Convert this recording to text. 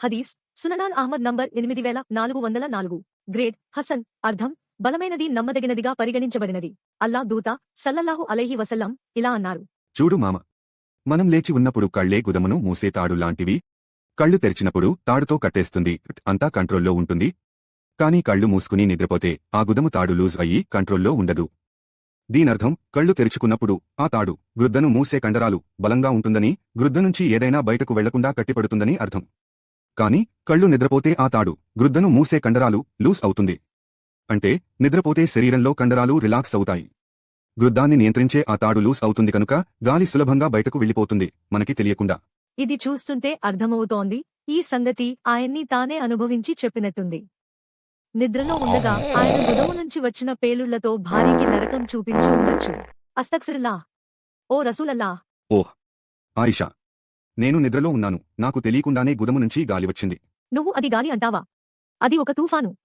హదీస్ సుననాన్ Ahmed number ఎనిమిది వేల నాలుగు వందల నాలుగు. గ్రేడ్ హసన్ అర్థం బలమైనది నమ్మదగినదిగా పరిగణించబడినది. అల్లా దూత సల్లల్లాహు అలైహి వసల్లం ఇలా అన్నారు. చూడు మామ మనం లేచి ఉన్నప్పుడు కళ్ళే గుదమును మూసే తాడు లాంటివి. కళ్ళు తెరిచినప్పుడు తాడుతో కట్టేస్తుంది అంతా కంట్రోల్లో ఉంటుంది. కానీ కళ్ళు మూసుకుని నిద్రపోతే ఆ గుదము తాడు లూజ్ అయ్యి కంట్రోల్లో ఉండదు. దీనర్థం కళ్ళు తెరుచుకున్నప్పుడు ఆ తాడు గ్రుద్దను మూసే కండరాలు బలంగా ఉంటుందని గృద్ద నుంచి ఏదైనా బయటకు వెళ్ళకుండా కట్టిపడుతుందని అర్థం. కాని కళ్ళు నిద్రపోతే ఆ తాడు గృద్దను మూసే కండరాలు లూజ్ అవుతుంది. అంటే నిద్రపోతే శరీరంలో కండరాలు రిలాక్స్ అవుతాయి. గృద్దాన్ని నియంత్రించే ఆ తాడు లూస్ అవుతుంది కనుక గాలి సులభంగా బయటకు వెళ్ళిపోతుంది మనకి తెలియకుండా. ఇది చూస్తుంటే అర్థమవుతోంది ఈ సంగతి ఆయన్ని తానే అనుభవించి చెప్పినట్టుంది. నిద్రలో ఉండగా ఆయన గుదము నుంచి వచ్చిన పేలుళ్ళతో భార్యకి నరకం చూపించి ఉండొచ్చు. అస్తక్ఫిరుల్లా. ఓ రసూలల్లా. ఆయిషా. నేను నిద్రలో ఉన్నాను. నాకు తెలియకుండానే గుదము నుంచి గాలి వచ్చింది. నువ్వు అది గాలి అంటావా? అది ఒక తుఫాను.